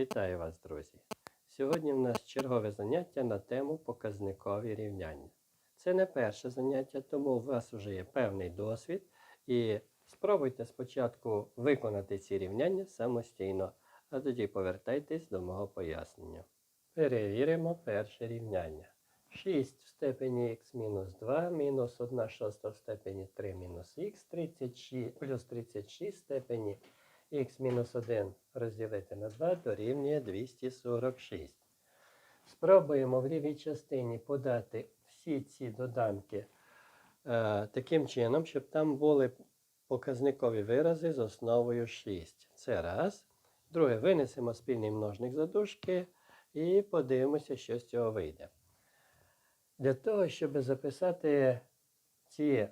Вітаю вас, друзі! Сьогодні в нас чергове заняття на тему показникові рівняння. Це не перше заняття, тому у вас вже є певний досвід. І спробуйте спочатку виконати ці рівняння самостійно, а тоді повертайтесь до мого пояснення. Перевіримо перше рівняння. 6 в степені х мінус 2 мінус 1 шоста в степені 3 мінус х 36, плюс 36 в степені х мінус 1 розділити на 2 дорівнює 246. Спробуємо в лівій частині подати всі ці доданки е, таким чином, щоб там були показникові вирази з основою 6. Це раз. Друге, винесемо спільний множник за дужки і подивимося, що з цього вийде. Для того, щоб записати ці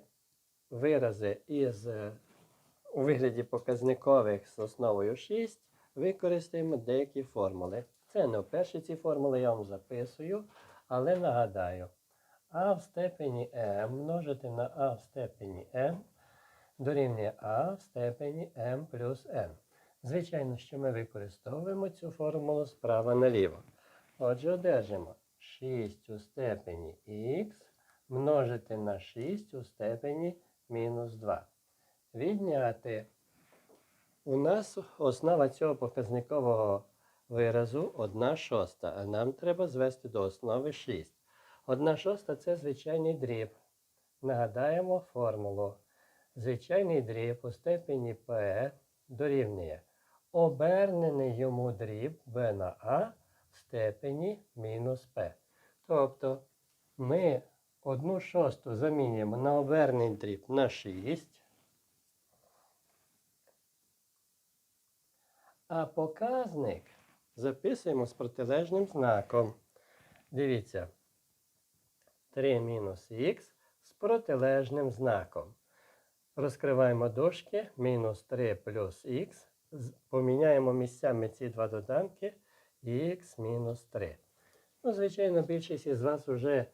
вирази із у вигляді показникових з основою 6 використаємо деякі формули. Це не вперше ці формули я вам записую, але нагадаю, а в степені m множити на а в степені m дорівнює а в степені m плюс n. Звичайно, що ми використовуємо цю формулу справа наліво. Отже, одержимо 6 у степені х множити на 6 у степені мінус 2 відняти. У нас основа цього показникового виразу 1 шоста, а нам треба звести до основи 6. 1 шоста це звичайний дріб. Нагадаємо формулу. Звичайний дріб у степені P дорівнює обернений йому дріб b на a в степені мінус p. Тобто ми 1 шосту замінюємо на обернений дріб на 6. А показник записуємо з протилежним знаком. Дивіться. 3 мінус х з протилежним знаком. Розкриваємо дужки. Мінус 3 плюс х. Поміняємо місцями ці два доданки х мінус 3. Ну, Звичайно, більшість із вас вже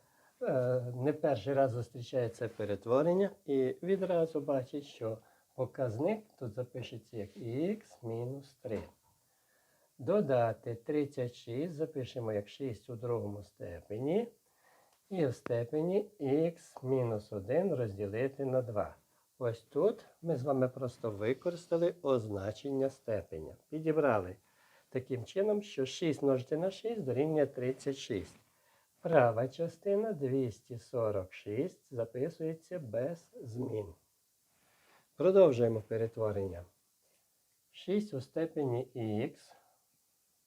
е, не перший раз зустрічає це перетворення і відразу бачить, що Показник тут запишеться як х мінус 3. Додати 36 запишемо як 6 у другому степені. І в степені мінус 1 розділити на 2. Ось тут ми з вами просто використали означення степеня. Підібрали таким чином, що 6 множити на 6 дорівнює 36. Права частина 246 записується без змін. Продовжуємо перетворення. 6 у степені х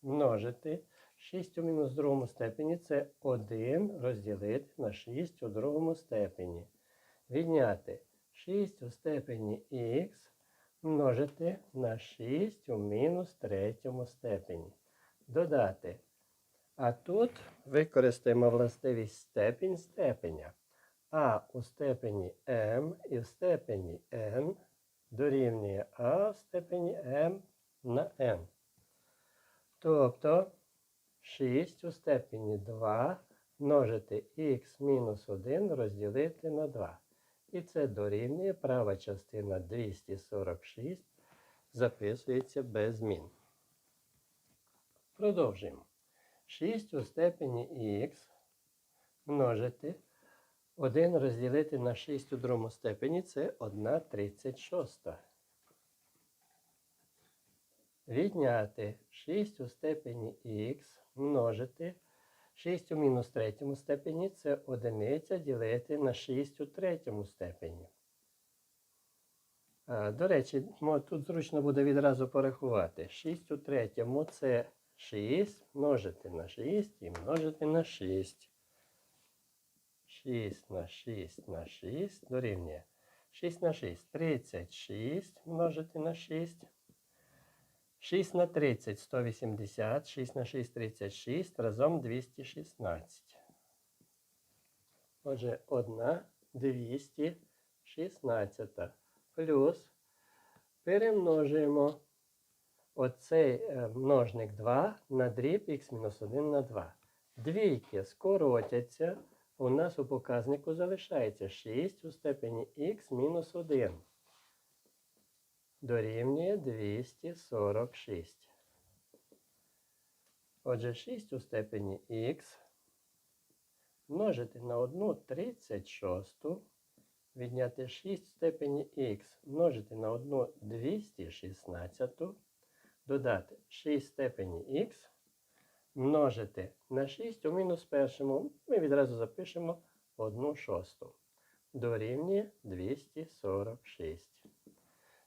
множити 6 у мінус другому степені це 1 розділити на 6 у другому степені. Відняти 6 у степені х множити на 6 у мінус третьому степені. Додати. А тут використаємо властивість степінь степеня а у степені m і в степені n дорівнює а в степені m на n. Тобто 6 у степені 2 множити х мінус 1 розділити на 2. І це дорівнює права частина 246 записується без змін. Продовжуємо. 6 у степені х множити 1 розділити на 6 у другому степені це 1 36. Відняти 6 у степені х множити 6 у мінус третьому степені це 1 ділити на 6 у третьому степені. До речі, тут зручно буде відразу порахувати. 6 у третьому це 6 множити на 6 і множити на 6. 6 на 6 на 6 дорівнює 6 на 6 36 множити на 6. 6 на 30 180, 6 на 6 36, разом 216. Отже, 1 216. Плюс перемножуємо оцей е, множник 2 на дріб х-1 на 2. Двійки скоротяться у нас у показнику залишається 6 у степені х мінус 1. Дорівнює 246. Отже, 6 у степені х множити на 1 36, відняти 6 в степені х множити на 1 216, додати 6 в степені х множити на 6 у мінус першому. Ми відразу запишемо 1 шосту. Дорівнює 246.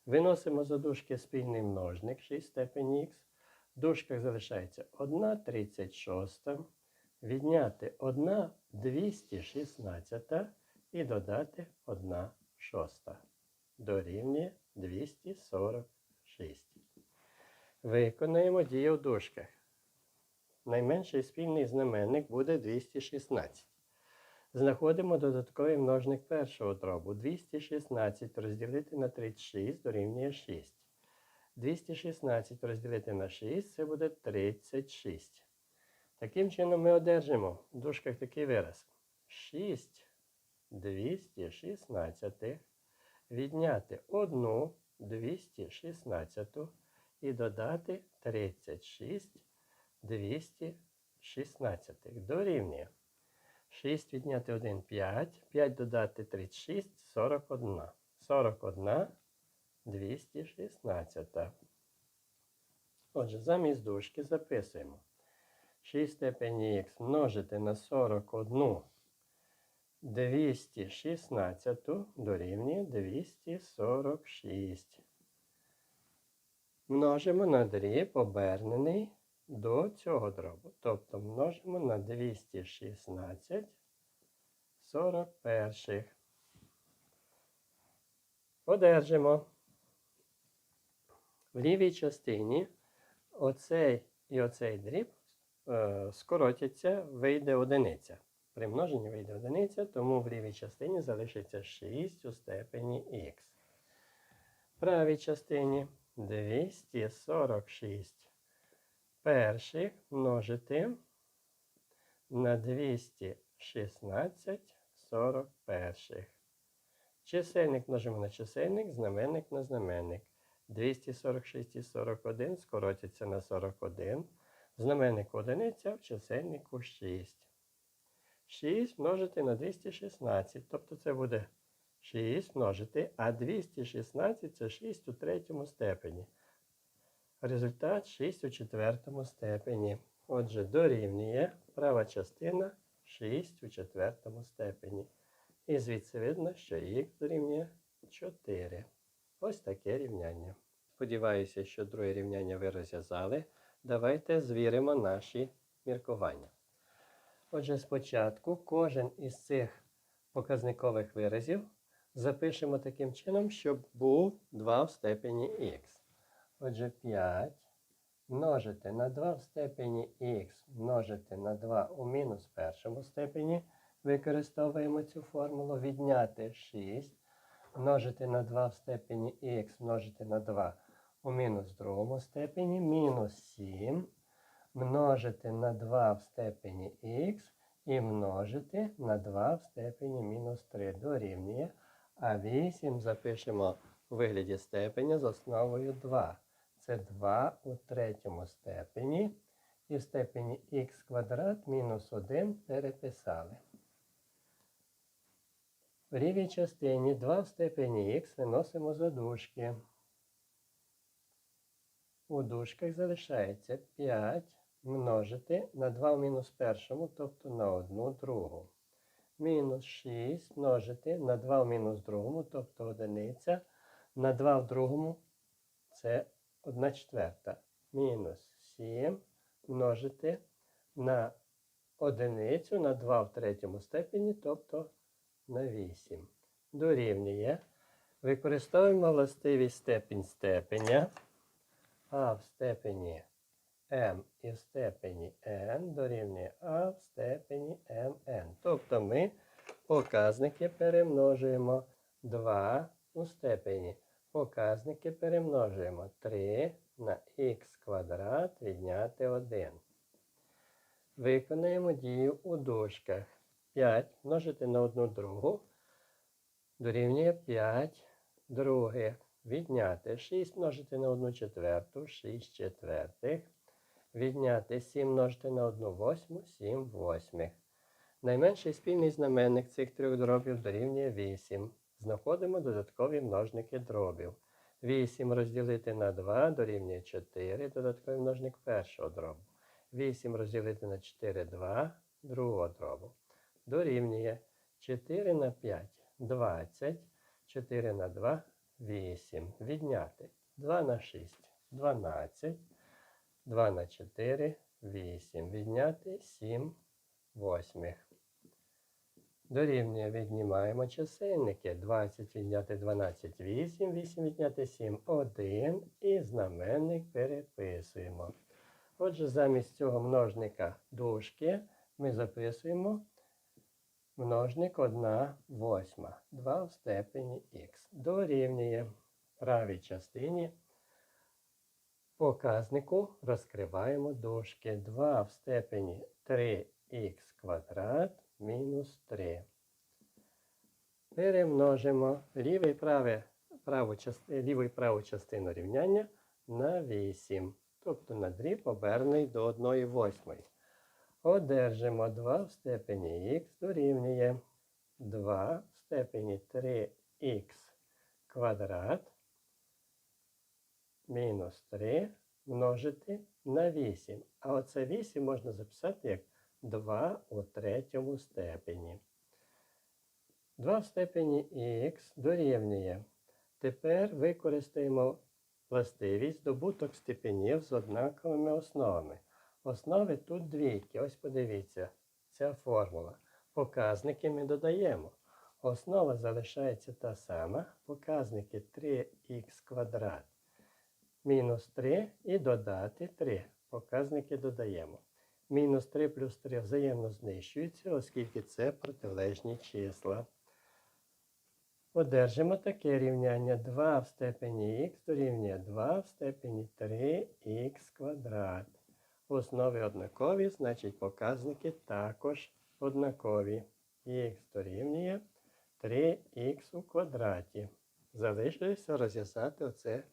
Виносимо за дужки спільний множник 6 в степені х. В дужках залишається 1 36, відняти 1 216 і додати 1 шоста. Дорівнює 246. Виконаємо дію в дужках. Найменший спільний знаменник буде 216. Знаходимо додатковий множник першого дробу. 216 розділити на 36 дорівнює 6. 216 розділити на 6 це буде 36. Таким чином ми одержимо в дужках такий вираз. 6 216 відняти 1 216 і додати 36 216 дорівнює. 6 відняти 1 5, 5 додати 36 41. 41 216. Отже, замість дужки записуємо. 6 степені х множити на 41 216 дорівнює 246. Множимо на дріб обернений до цього дробу. Тобто множимо на 216 41. Одержимо. В лівій частині оцей і оцей дріб е, скоротяться, вийде одиниця. При множенні вийде одиниця, тому в лівій частині залишиться 6 у степені х. В правій частині 246 перших множити на 216 41. Чисельник множимо на чисельник, знаменник на знаменник. 246 і 41 скоротяться на 41. Знаменник одиниця, в чисельнику 6. 6 множити на 216. Тобто це буде 6 множити, а 216 це 6 у третьому степені. Результат 6 у четвертому степені. Отже, дорівнює права частина 6 у четвертому степені. І звідси видно, що х дорівнює 4. Ось таке рівняння. Сподіваюся, що друге рівняння ви розв'язали. Давайте звіримо наші міркування. Отже, спочатку кожен із цих показникових виразів запишемо таким чином, щоб був 2 в степені х. Отже, 5 множити на 2 в степені х множити на 2 у мінус першому степені. Використовуємо цю формулу. Відняти 6 множити на 2 в степені х множити на 2 у мінус другому степені. Мінус 7 множити на 2 в степені х і множити на 2 в степені мінус 3 дорівнює. А 8 запишемо у вигляді степеня з основою 2. Це 2 у третьому степені. І в степені х квадрат мінус 1 переписали. В лівій частині 2 в степені х виносимо за дужки. У дужках залишається 5 множити на 2 в мінус першому, тобто на 1 другу. Мінус 6 множити на 2 в мінус другому, тобто одиниця. На 2 в другому це 1 четверта. Мінус 7 множити на одиницю на 2 в третьому степені, тобто на 8. Дорівнює. Використовуємо властивість степінь степеня. А в степені m і в степені n дорівнює А в степені mn. Тобто ми показники перемножуємо 2 у степені. Показники перемножуємо 3 на х квадрат відняти 1. Виконаємо дію у дужках. 5 множити на 1 другу дорівнює 5 других. Відняти 6 множити на 1 четверту, 6 четвертих. Відняти 7 множити на 1 восьму, 7 восьмих. Найменший спільний знаменник цих трьох дробів дорівнює 8. Знаходимо додаткові множники дробів. 8 розділити на 2 дорівнює 4, додатковий множник першого дробу. 8 розділити на 4 2 другого дробу. Дорівнює 4 на 5 20, 4 на 2 8. Відняти 2 на 6 12, 2 на 4 8. Відняти 7 восьмих. Дорівнює віднімаємо чисельники. 20 відняти 12 8, 8 відняти 7 1 і знаменник переписуємо. Отже, замість цього множника дужки ми записуємо множник 1 восьма. 2 в степені х. Дорівнює правій частині показнику розкриваємо дужки. 2 в степені 3х квадрат мінус 3. Перемножимо ліву і праве, праву, части- ліву і праву частину рівняння на 8. Тобто на дріб обернений до 1 восьмої. Одержимо 2 в степені х дорівнює 2 в степені 3х квадрат мінус 3 множити на 8. А оце 8 можна записати як 2 у третьому степені. 2 в степені х дорівнює. Тепер використаємо властивість добуток степенів з однаковими основами. Основи тут двійки. Ось подивіться, ця формула. Показники ми додаємо. Основа залишається та сама. Показники 3х квадрат мінус 3 і додати 3. Показники додаємо. Мінус 3 плюс 3 взаємно знищуються, оскільки це протилежні числа. Одержимо таке рівняння 2 в степені х дорівнює 2 в степені 3х квадрат. Основи однакові, значить показники також однакові. Х дорівнює 3х у квадраті. Залишилося розв'язати оце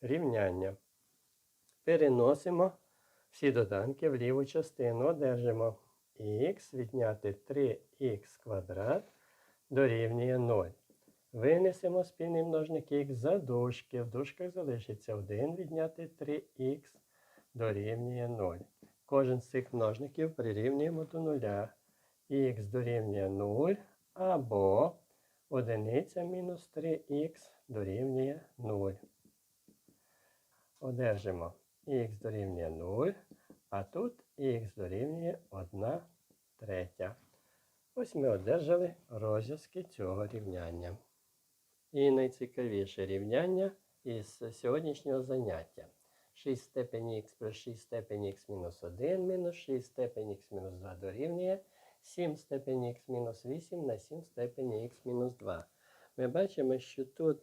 рівняння. Переносимо всі доданки в ліву частину. Одержимо х відняти 3х квадрат дорівнює 0. Винесемо спільний множник х за дужки. В дужках залишиться 1 відняти 3х дорівнює 0. Кожен з цих множників прирівнюємо до нуля. х дорівнює 0 або 1 мінус 3х дорівнює 0 одержимо х дорівнює 0, а тут х дорівнює 1 третя. Ось ми одержали розв'язки цього рівняння. І найцікавіше рівняння із сьогоднішнього заняття. 6 степень х плюс 6 степень х мінус 1 мінус 6 степень х мінус 2 дорівнює 7 степень х мінус 8 на 7 степень х мінус 2. Ми бачимо, що тут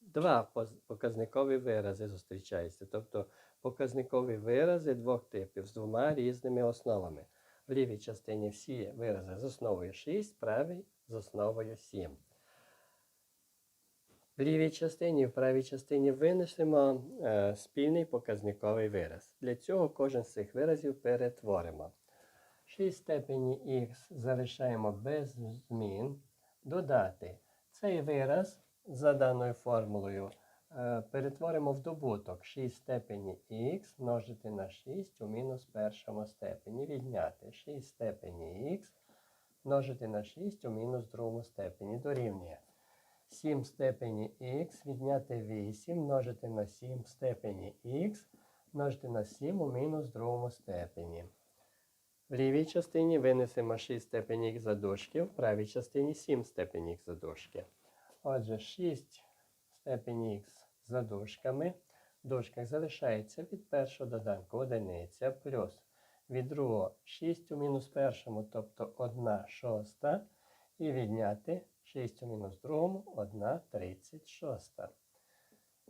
два показникові вирази зустрічаються. Тобто показникові вирази двох типів з двома різними основами. В лівій частині всі вирази з основою 6, правій з основою 7. В лівій частині і в правій частині винесемо е, спільний показниковий вираз. Для цього кожен з цих виразів перетворимо. 6 степені х залишаємо без змін. Додати цей вираз за даною формулою е, перетворимо в добуток 6 степені х множити на 6 у мінус першому степені. Відняти 6 степені х множити на 6 у мінус другому степені. Дорівнює 7 степені х відняти 8 множити на 7 в степені х множити на 7 у мінус другому степені. В лівій частині винесемо 6 степені х за дужки, в правій частині 7 степені х за дужки. Отже, 6 степень х за дужками. В дужках залишається від першого доданку одиниця плюс від другого 6 у мінус першому, тобто 1 шоста. І відняти 6 у мінус другому 1 36.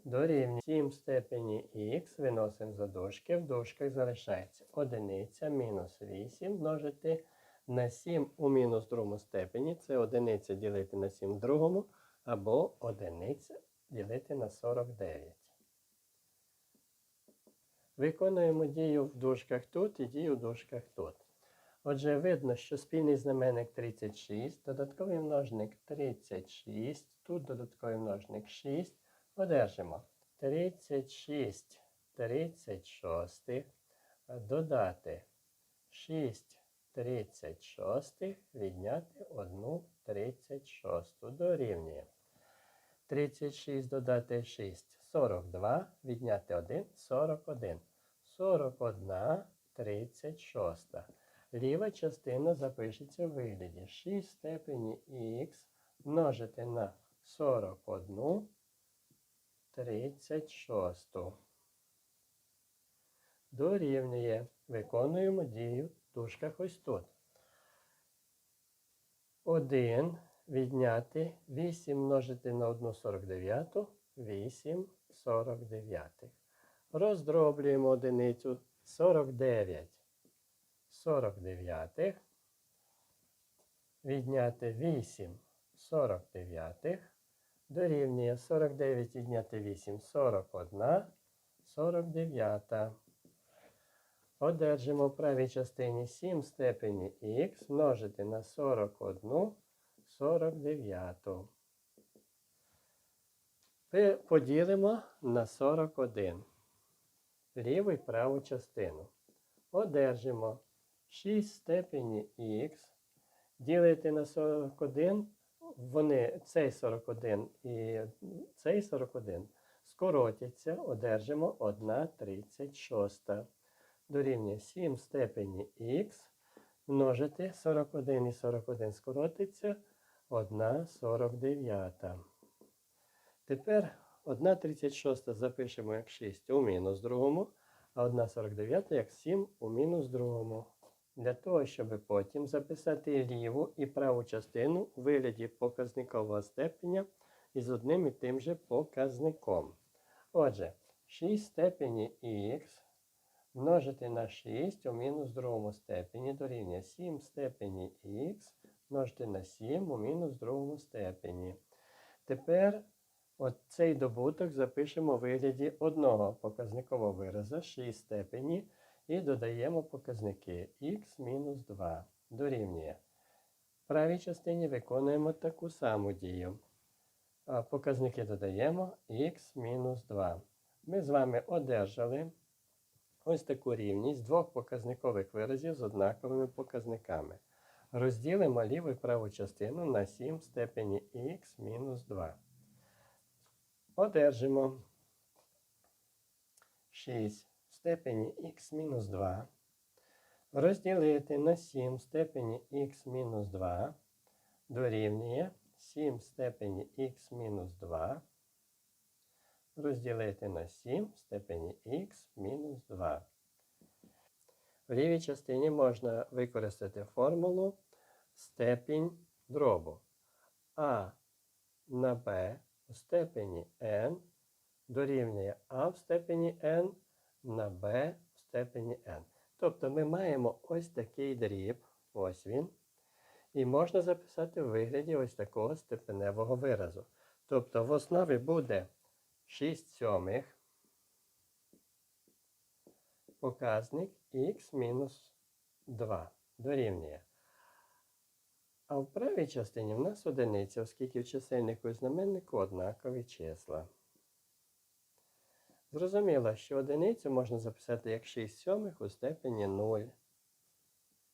Дорівнює 7 степені х виносимо за дужки. В дужках залишається одиниця мінус 8 множити на 7 у мінус другому степені. Це одиниця ділити на 7 в другому або одиниця ділити на 49. Виконуємо дію в дужках тут і дію в дужках тут. Отже, видно, що спільний знаменник 36, додатковий множник 36, тут додатковий множник 6. Одержимо 36 36 додати 6 36 відняти 1 36 дорівнює. 36 додати 6 42, відняти 1 41. 41 36. Ліва частина запишеться в вигляді 6 в степені х множити на 41 36. Дорівнює. Виконуємо дію в дужках ось тут. 1 відняти 8 множити на 1 49, 8 49. Роздроблюємо одиницю 49. 49. Відняти 8 49. Дорівнює 49 відняти 8 41. 49. Одержимо в правій частині 7 в степені х множити на 41 49. Поділимо на 41. Ліву і праву частину. Одержимо 6 степені х. Ділити на 41. Вони, цей 41 і цей 41 скоротяться, одержимо 1 36. Дорівнює 7 степені х множити 41 і 41 скоротиться 1 49. Тепер 1 36 запишемо як 6 у мінус другому, а 1 49 як 7 у мінус другому. Для того, щоб потім записати ліву і праву частину у вигляді показникового степеня із одним і тим же показником. Отже, 6 в степені х множити на 6 у мінус другому степені дорівнює 7 в степені х множити на 7 у мінус другому степені. Тепер цей добуток запишемо в вигляді одного показникового виразу 6 в степені і додаємо показники х мінус 2 дорівнює. В правій частині виконуємо таку саму дію. Показники додаємо х мінус 2. Ми з вами одержали ось таку рівність двох показникових виразів з однаковими показниками. Розділимо ліву і праву частину на 7 в степені х мінус 2. Одержимо 6 в степені х мінус 2. Розділити на 7 в степені х мінус 2 дорівнює 7 в степені х мінус 2 розділити на 7 в степені х мінус 2. В лівій частині можна використати формулу степінь дробу. А на b у степені n дорівнює а в степені n на b в степені n. Тобто ми маємо ось такий дріб, ось він. І можна записати в вигляді ось такого степеневого виразу. Тобто в основі буде 6 сьомих показник х мінус 2 дорівнює. А в правій частині в нас одиниця, оскільки в чисельнику і знаменнику однакові числа. Зрозуміло, що одиницю можна записати як 6 сьомих у степені 0.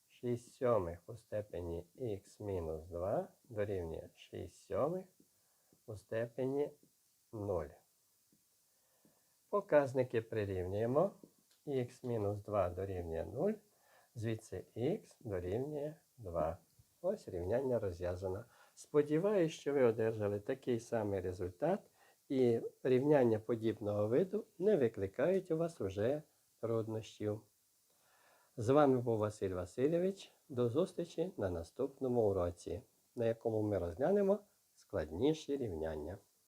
6 сьомих у степені х мінус 2 дорівнює 6 сьомих у степені 0. Показники прирівнюємо. х мінус 2 дорівнює 0, звідси х дорівнює 2. Ось рівняння розв'язано. Сподіваюсь, що ви одержали такий самий результат, і рівняння подібного виду не викликають у вас уже труднощів. З вами був Василь Васильович. До зустрічі на наступному уроці, на якому ми розглянемо складніші рівняння.